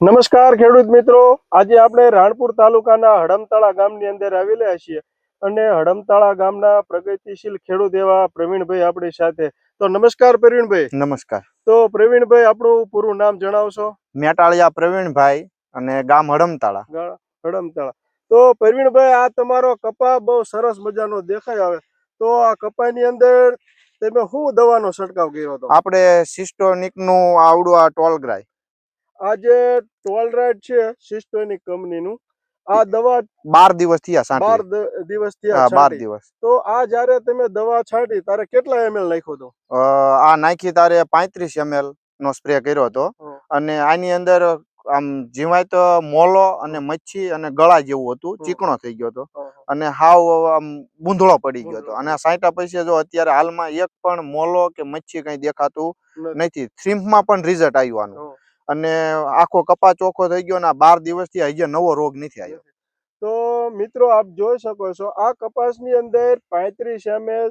નમસ્કાર ખેડૂત મિત્રો. આજે આપણે રાણપુર તાલુકાના હડમતાળા ગામની અંદર આવેલા છીએ અને હડમતાળા ગામના પ્રગતિશીલ ખેડૂત એવા પ્રવીણભાઈ આપણી સાથે. તો નમસ્કાર પ્રવીણભાઈ. નમસ્કાર. તો પ્રવીણભાઈ આપણું પૂરું નામ જણાવશો? મેટાળિયા પ્રવીણભાઈ અને ગામ હડમતાળા. હડમતાળા. તો પ્રવીણભાઈ આ તમારો કપા બહુ સરસ મજાનો દેખાય આવે. તો આ કપાની અંદર તમે શું દવાનો છંટકાવ કર્યો હતો? આપણે સિસ્ટોનિકનું આવડું આ ટોલગ્રાય આ જે ટોલરાઇડ છે સિસ્ટોનિક કંપનીનું આ દવા બાર દિવસ થયા બાર દિવસ થયા બાર દિવસ. તો આ જયારે તમે દવા છાંટી તારે કેટલા એમએલ નાખ્યો હતો આ નાખી તારે પાંત્રીસ એમએલ નો સ્પ્રે કર્યો હતો. અને આની અંદર આમ જીવાય તો મોલો અને મચ્છી અને ગળા જેવું હતું ચીકણો થઈ ગયો હતો. અને હાવ આમ બૂંધળો પડી ગયો હતો. અને આ પૈસે પછી જો અત્યારે હાલમાં એક પણ મોલો કે મચ્છી કઈ દેખાતું નથી. થ્રીમ્પમાં પણ રિઝલ્ટ આવ્યું આનું. અને આખો કપા ચોખ્ખો થઈ ગયો અને બાર દિવસથી હજી નવો રોગ નથી આવ્યો. તો મિત્રો આપ જોઈ શકો છો આ કપાસની અંદર પાંત્રીસ એમએલ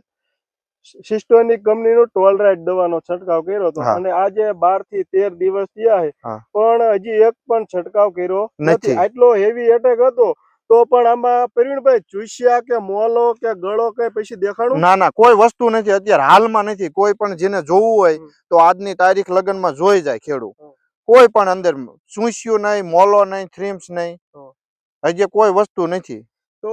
સિસ્ટોનિક કંપનીનું ટોલરાઇટ દવાનો છંટકાવ કર્યો હતો. અને આજે બારથી તેર દિવસ થયા છે. પણ હજી એક પણ છંટકાવ કર્યો નથી. આટલો હેવી એટેક હતો તો પણ આમાં પ્રવીણભાઈ ચૂસ્યા કે મોલો કે ગળો કે પછી દેખાણું? ના ના કોઈ વસ્તુ નથી. અત્યારે હાલમાં નથી. કોઈ પણ જેને જોવું હોય તો આજની તારીખ લગ્નમાં જોઈ જાય ખેડૂત. કોઈ પણ અંદર ચૂસ્યું નહીં મોલો નહીં થ્રીમ્સ નહીં. હજી કોઈ વસ્તુ નથી. તો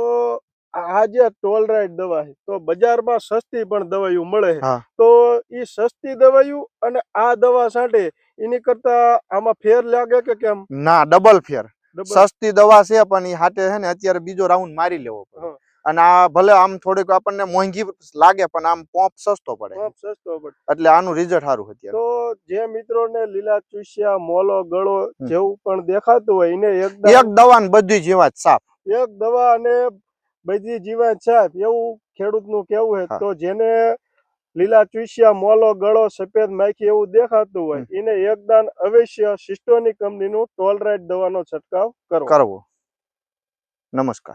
આ જે ટોલરાઇડ દવા છે તો બજારમાં સસ્તી પણ દવાઈઓ મળે છે. તો એ સસ્તી દવાઈઓ અને આ દવા સાથે એની કરતા આમાં ફેર લાગે કે કેમ? ના ડબલ ફેર. સસ્તી દવા છે પણ એ હાટે છે ને અત્યારે બીજો રાઉન્ડ મારી લેવો પડે. અને આ ભલે આમ થોડીક આપણને મોંઘી લાગે પણ આમ પોપ સસ્તો પડે. પોપ સસ્તો પડે. એટલે આનું રિઝલ્ટ સારું અત્યારે. તો જે મિત્રોને લીલા ચૂસ્યા મોલો ગળો જેવું પણ દેખાતું હોય એને એક એક દવા ને બધી જીવાત સાફ. એક દવા અને બધી જીવાત સાફ. એવું ખેડૂતનું કેવું છે? તો જેને લીલા ચૂસ્યા મોલો ગળો સફેદ માખી એવું દેખાતું હોય એને એકદાન અવશ્ય સિસ્ટોની કંપનીનું ટોલરાઇટ દવાનો છંટકાવ કરો કરવો. નમસ્કાર.